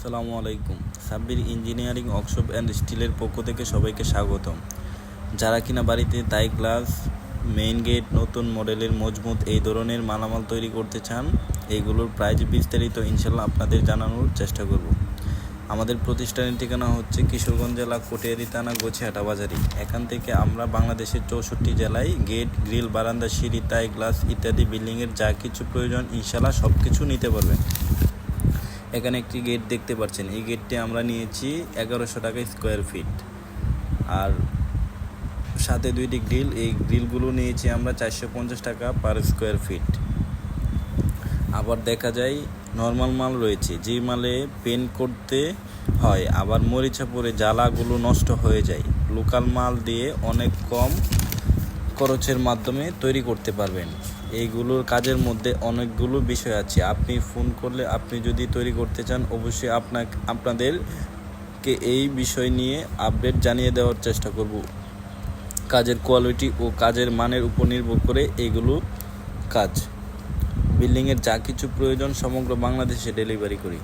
আসসালামু আলাইকুম। Sabbir engineering workshop and স্টিলের পক্ষ থেকে সবাইকে স্বাগতম। যারা কিনা বাড়িতে তাই গ্লাস মেইন গেট নতুন মডেলের মজবুত এই ধরনের মালামাল তৈরি করতে চান এইগুলোর প্রাইস বিস্তারিত ইনশাল্লাহ আপনাদের জানানোর চেষ্টা করব। আমাদের প্রতিষ্ঠানের ঠিকানা হচ্ছে কিশোরগঞ্জ জেলা কটিয়ারি থানা গোছিহাটা বাজারি। এখান থেকে আমরা বাংলাদেশের চৌষট্টি জেলায় গেট গ্রিল বারান্দা, সিঁড়ি, তাই গ্লাস ইত্যাদি বিল্ডিংয়ের যা কিছু প্রয়োজন ইনশাল্লাহ সব কিছু নিতে পারবেন। এখানে একটি গেট দেখতে পাচ্ছেন। এই গেটটি আমরা নিয়েছি এগারোশো টাকা স্কোয়ার ফিট আর সাথে দুইটি গ্রিল এই গ্রিলগুলো নিয়েছি আমরা চারশো পঞ্চাশ টাকা পার স্কোয়ার ফিট আবার দেখা যায় নর্মাল মাল রয়েছে। যে মালে পেন করতে হয়, আবার মরিচা পরে জ্বালাগুলো নষ্ট হয়ে যায়। লোকাল মাল দিয়ে অনেক কম খরচের মাধ্যমে তৈরি করতে পারবেন। এইগুলোর কাজের মধ্যে অনেকগুলো বিষয় আছে। আপনি ফোন করলে আপনি যদি তৈরি করতে চান, অবশ্যই আপনাকে, আপনাদেরকে এই বিষয় নিয়ে আপডেট জানিয়ে দেওয়ার চেষ্টা করব। কাজের কোয়ালিটি ও কাজের মানের উপর নির্ভর করে এইগুলো কাজ। বিল্ডিংয়ের যা কিছু প্রয়োজন সমগ্র বাংলাদেশে ডেলিভারি করি।